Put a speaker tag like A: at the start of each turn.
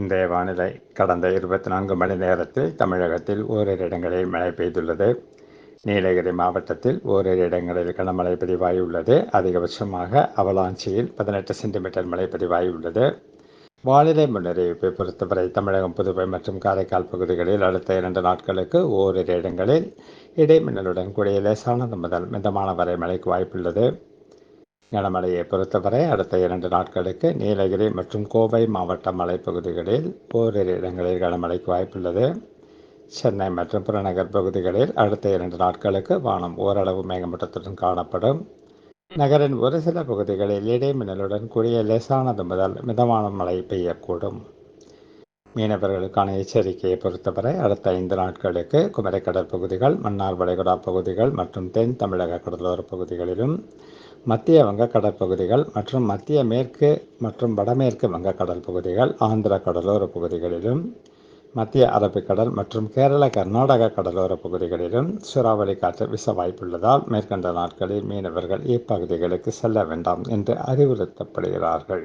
A: இன்றைய வானிலை கடந்த இருபத்தி நான்கு மணி நேரத்தில் தமிழகத்தில் ஓரிரு இடங்களில் மழை பெய்துள்ளது நீலகிரி மாவட்டத்தில் ஓரிரு இடங்களில் கனமழை பதிவாகியுள்ளது அதிகபட்சமாக அவலாஞ்சியில் பதினெட்டு சென்டிமீட்டர் மழை பதிவாகியுள்ளது வானிலை முன்னறிவிப்பை பொறுத்தவரை தமிழகம் புதுவை மற்றும் காரைக்கால் பகுதிகளில் அடுத்த இரண்டு நாட்களுக்கு ஓரிரு இடங்களில் இடைமின்னலுடன் கூடிய லேசானது முதல் மிதமான வரை மழைக்கு வாய்ப்புள்ளது கனமழையை பொறுத்தவரை அடுத்த இரண்டு நாட்களுக்கு நீலகிரி மற்றும் கோவை மாவட்ட மலைப்பகுதிகளில் ஓரிரு இடங்களில் கனமழைக்கு வாய்ப்புள்ளது சென்னை மற்றும் புறநகர் பகுதிகளில் அடுத்த இரண்டு நாட்களுக்கு வானம் ஓரளவு மேகமூட்டத்துடன் காணப்படும் நகரின் ஒரு சில பகுதிகளில் இடைமின்னலுடன் கூடிய லேசானது முதல் மிதமான மழை பெய்யக்கூடும் மீனவர்களுக்கான எச்சரிக்கையை பொறுத்தவரை அடுத்த ஐந்து நாட்களுக்கு குமரி கடற்பகுதிகள் மன்னார் வளைகுடா பகுதிகள் மற்றும் தென் தமிழக கடலோர பகுதிகளிலும் மத்திய வங்க கடற்பகுதிகள் மற்றும் மத்திய மேற்கு மற்றும் வடமேற்கு வங்க கடல் பகுதிகள் ஆந்திர கடலோர பகுதிகளிலும் மத்திய அரபிக்கடல் மற்றும் கேரள கர்நாடக கடலோர பகுதிகளிலும் சூறாவளி காற்று விச வாய்ப்புள்ளதால் மேற்கண்ட நாட்களில் மீனவர்கள் இப்பகுதிகளுக்கு செல்ல வேண்டாம் என்று அறிவுறுத்தப்படுகிறார்கள்